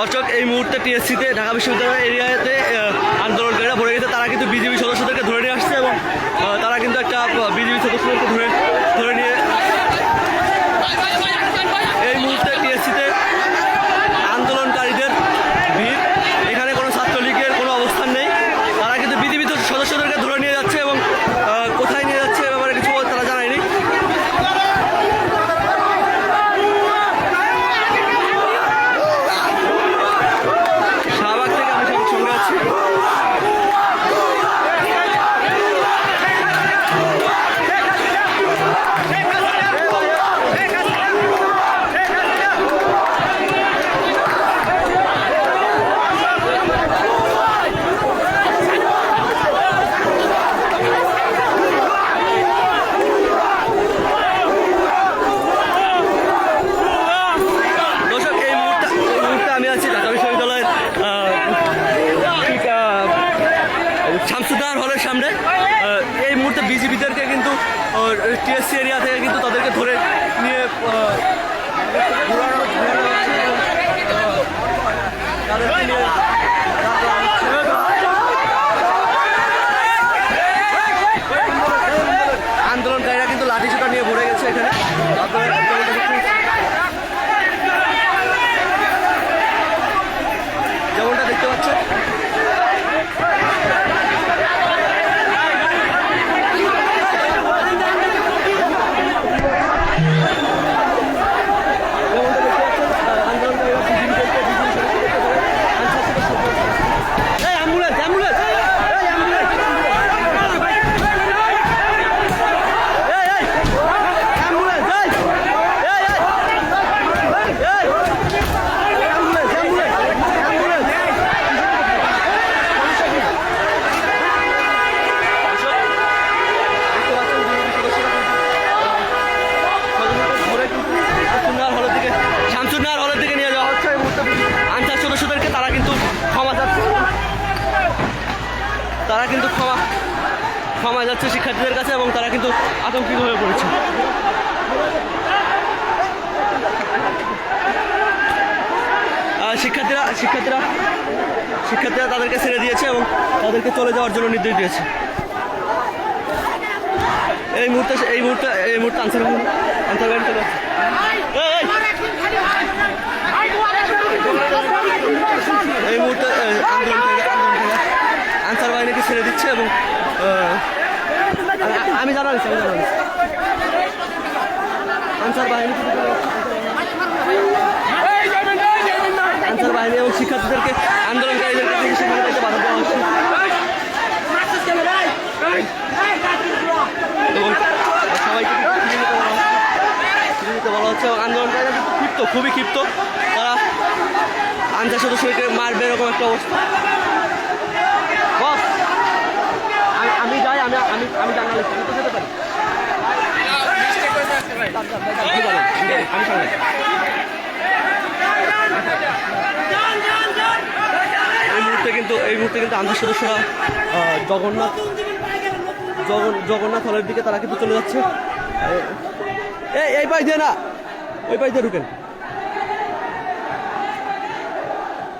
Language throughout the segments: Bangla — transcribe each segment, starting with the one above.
দর্শক এই মুহূর্তে টিএসসিতে ঢাকা বিশ্ববিদ্যালয় এরিয়াতে আন্দোলনকারীরা ভরে গেছে। তারা কিন্তু বিজেপি সদস্যদেরকে শামসুদ্দার হলের সামনে এই মুহূর্তে বিজিবিদেরকে কিন্তু টিএসসি এরিয়া থেকে কিন্তু তাদেরকে ধরে নিয়ে ঘোরানো হচ্ছে কিন্তু ক্ষমা ক্ষমা যাচ্ছে শিক্ষার্থীদের কাছে এবং তারা কিন্তু আতঙ্কিত হয়ে পড়েছে। শিক্ষার্থীরা শিক্ষার্থীরা শিক্ষার্থীরা তাদেরকে ছেড়ে দিয়েছে এবং তাদেরকে চলে যাওয়ার জন্য নির্দেশ দিয়েছে। এই মুহূর্তে এই মুহূর্তে এই মুহূর্তে আনসার আনসার চলে যাচ্ছে এই, এই! এই মুহূর্তে আহ, আন্দোলনকারীরা আন্দোলনকারীরা আনসার বাহিনীকে ছেড়ে দিচ্ছে এবং আহ, জানাচ্ছি আনসার বাহিনী আনসার বাহিনী এবং শিক্ষার্থীদেরকে আন্দোলনকারীদেরকে থেকে সেখানে থেকে বাধা দেওয়া হচ্ছে। এবং সবাইকে বলা হচ্ছে এবং আন্দোলনকারীরা ক্ষিপ্ত খুবই ক্ষিপ্ত। তারা আনসার সদস্যকে মারবে এরকম একটা অবস্থা। এই মুহূর্তে কিন্তু এই মুহূর্তে কিন্তু আনসার সদস্যরা জগন্নাথ জগন্নাথ হলের দিকে তারা কিন্তু চলে যাচ্ছে। এই এই পাই দিয়ে না ওই পাই দিয়ে ঢুকেন।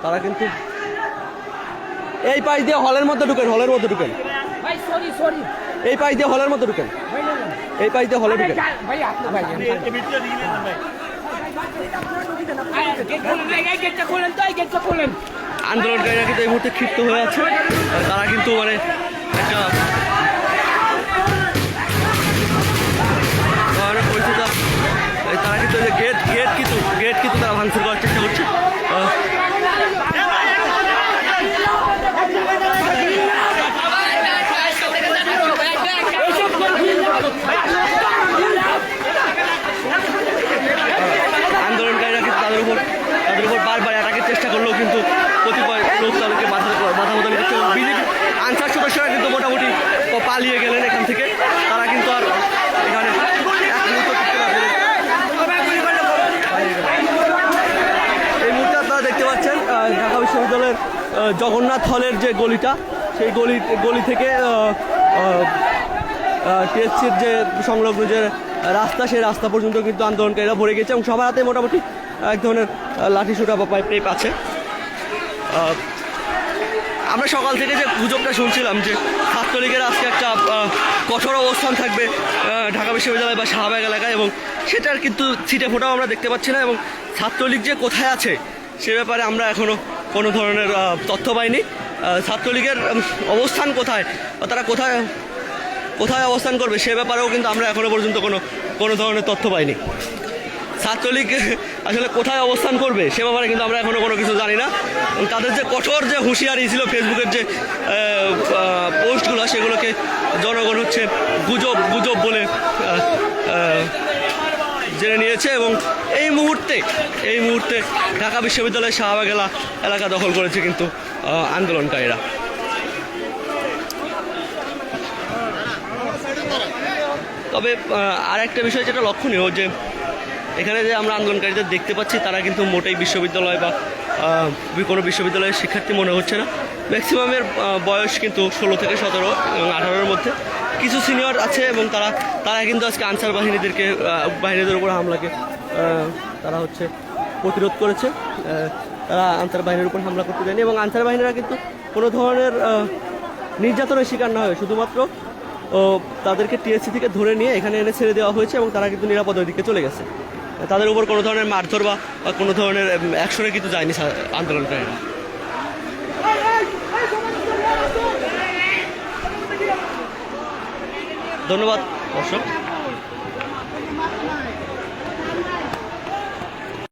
তারা কিন্তু এই পাই দিয়ে হলের মধ্যে ঢুকেন হলের মধ্যে ঢুকেন। এই পাই দিয়ে হলের মধ্যে ঢুকেন। এই পাই দিয়ে হলে খোলেন আন্দোলনকারীরা কিন্তু এই মুহূর্তে ক্ষিপ্ত হয়ে আছে। তারা কিন্তু মানে একটা তারা কিন্তু গেট গেট কিন্তু গেট কিন্তু তারা ভাঙচুর করার চেষ্টা করছে আহ, আন্দোলনকারীরা কিন্তু তাদের উপর তাদের উপর বারবার অ্যাটাকের চেষ্টা করলেও কিন্তু কতিপয় লোক তাদেরকে বাধা বাধা প্রদান করছে এবং বিজেপি আনসার সদস্যরা কিন্তু মোটামুটি প- পালিয়ে গেলেন এখান থেকে তারা কিন্তু আর এখানে এক মুহূর্ত টিকতে না পেরে পালিয়ে গেলেন। এই মুহূর্তে আপনারা দেখতে পাচ্ছেন আহ, ঢাকা আহ, জগন্নাথ হলের যে গলিটা সেই গলি গলি থেকে টিএসসির যে সংলগ্ন যে রাস্তা সেই রাস্তা পর্যন্ত কিন্তু আন্দোলনকারীরা ভরে গেছে এবং সবার হাতে মোটামুটি এক ধরনের লাঠি সুটা বা পাইপ টেপ আছে। আমরা সকাল থেকে যে গুজবটা শুনছিলাম যে ছাত্রলীগের আজকে একটা কঠোর অবস্থান থাকবে ঢাকা বিশ্ববিদ্যালয় বা শাহবাগ এলাকায় এবং সেটার কিন্তু ছিটে ফোটাও আমরা দেখতে পাচ্ছি না এবং ছাত্রলীগ যে কোথায় আছে সে ব্যাপারে আমরা এখনও কোনো ধরনের তথ্য পাইনি ছাত্রলীগের অবস্থান কোথায় তারা কোথায় কোথায় অবস্থান করবে সে ব্যাপারেও কিন্তু আমরা এখনও পর্যন্ত কোনো কোনো ধরনের তথ্য পাইনি। ছাত্রলীগ আসলে কোথায় অবস্থান করবে সে ব্যাপারে কিন্তু আমরা এখনও কোনো কিছু জানি না। তাদের যে কঠোর যে হুঁশিয়ারি ছিল ফেসবুকের যে পোস্টগুলো, সেগুলোকে জনগণ হচ্ছে গুজব গুজব বলে জেনে নিয়েছে এবং এই মুহূর্তে এই মুহূর্তে ঢাকা বিশ্ববিদ্যালয়ের শাহবাগ এলা, এলাকা দখল করেছে কিন্তু আন্দোলনকারীরা। তবে আর একটা বিষয় যেটা লক্ষণীয় যে, এখানে যে আমরা আন্দোলনকারীদের দেখতে পাচ্ছি, তারা কিন্তু মোটেই বিশ্ববিদ্যালয় বা কোনো বিশ্ববিদ্যালয়ের শিক্ষার্থী মনে হচ্ছে না। ম্যাক্সিমামের বয়স কিন্তু ষোলো থেকে সতেরো এবং আঠারোর মধ্যে। কিছু সিনিয়র আছে এবং তারা তারা কিন্তু আজকে আনসার বাহিনীদেরকে বাহিনীদের উপর হামলাকে তারা হচ্ছে প্রতিরোধ করেছে তারা আনসার বাহিনীর উপর হামলা করতে দেয়নি এবং আনসার বাহিনীরা কিন্তু কোনো ধরনের নির্যাতনের শিকার না হয় শুধুমাত্র তাদেরকে টিএসসি থেকে ধরে নিয়ে এখানে এনে ছেড়ে দেওয়া হয়েছে এবং তারা কিন্তু নিরাপদ দিকে চলে গেছে তাদের উপর কোনো ধরনের মারধর বা কোনো ধরনের অ্যাকশনে কিন্তু যায়নি আন্দোলনকারীরা ধন্যবাদ দর্শক।